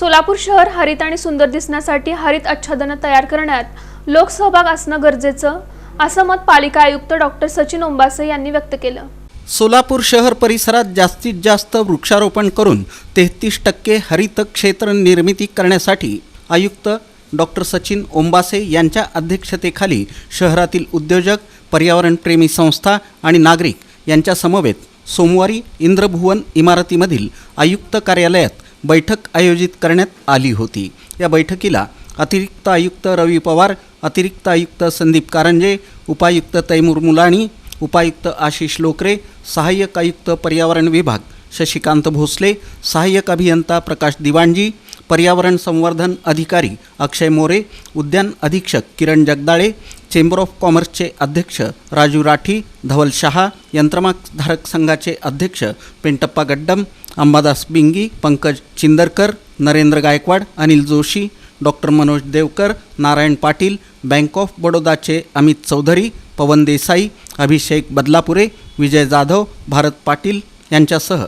सोलापूर शहर हरित आणि सुंदर दिसण्यासाठी हरित आच्छादनं तयार करण्यात लोकसहभाग असणं गरजेचं असं मत पालिका आयुक्त डॉक्टर सचिन ओंबासे यांनी व्यक्त केलं. सोलापूर शहर परिसरात जास्तीत जास्त वृक्षारोपण करून तेहतीस टक्के हरित क्षेत्र निर्मिती करण्यासाठी आयुक्त डॉक्टर सचिन ओंबासे यांच्या अध्यक्षतेखाली शहरातील उद्योजक पर्यावरणप्रेमी संस्था आणि नागरिक यांच्या समवेत सोमवारी इंद्रभुवन इमारतीमधील आयुक्त कार्यालयात बैठक आयोजित करण्यात आली होती. या बैठकीला अतिरिक्त आयुक्त रवी पवार अतिरिक्त आयुक्त संदीप कारंजे उपायुक्त तैमूर मुलाणी उपायुक्त आशिष लोकरे सहाय्यक आयुक्त पर्यावरण विभाग शशिकांत भोसले सहाय्यक अभियंता प्रकाश दिवाणजी पर्यावरण संवर्धन अधिकारी अक्षय मोरे उद्यान अधीक्षक किरण जगदाळे चेंबर ऑफ कॉमर्सचे अध्यक्ष राजू राठी धवल शहा यंत्रमागधारक संघाचे अध्यक्ष Pentappa Gaddam Ambadas Bingi Pankaj Chindarkar Narendra Gaikwad Anil Joshi doctor Manoj Devkar Narayan Patil bank of बडोदाचे Amit Chaudhari पवन देसाई अभिषेक बदलापुरे विजय जाधव भारत पाटील यांच्यासह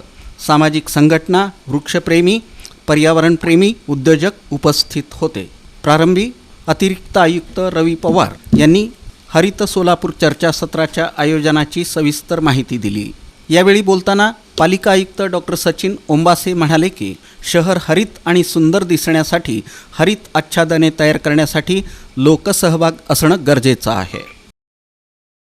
सामाजिक संघटना वृक्षप्रेमी पर्यावरणप्रेमी उद्योजक उपस्थित होते. प्रारंभी अतिरिक्त आयुक्त रवी पवार यांनी हरित सोलापूर चर्चासत्राच्या आयोजनाची सविस्तर माहिती दिली. यावेळी बोलताना पालिका आयुक्त डॉक्टर सचिन ओंबासे म्हणाले की शहर हरित आणि सुंदर दिसण्यासाठी हरित आच्छादने तयार करण्यासाठी लोकसहभाग असणं गरजेचं आहे.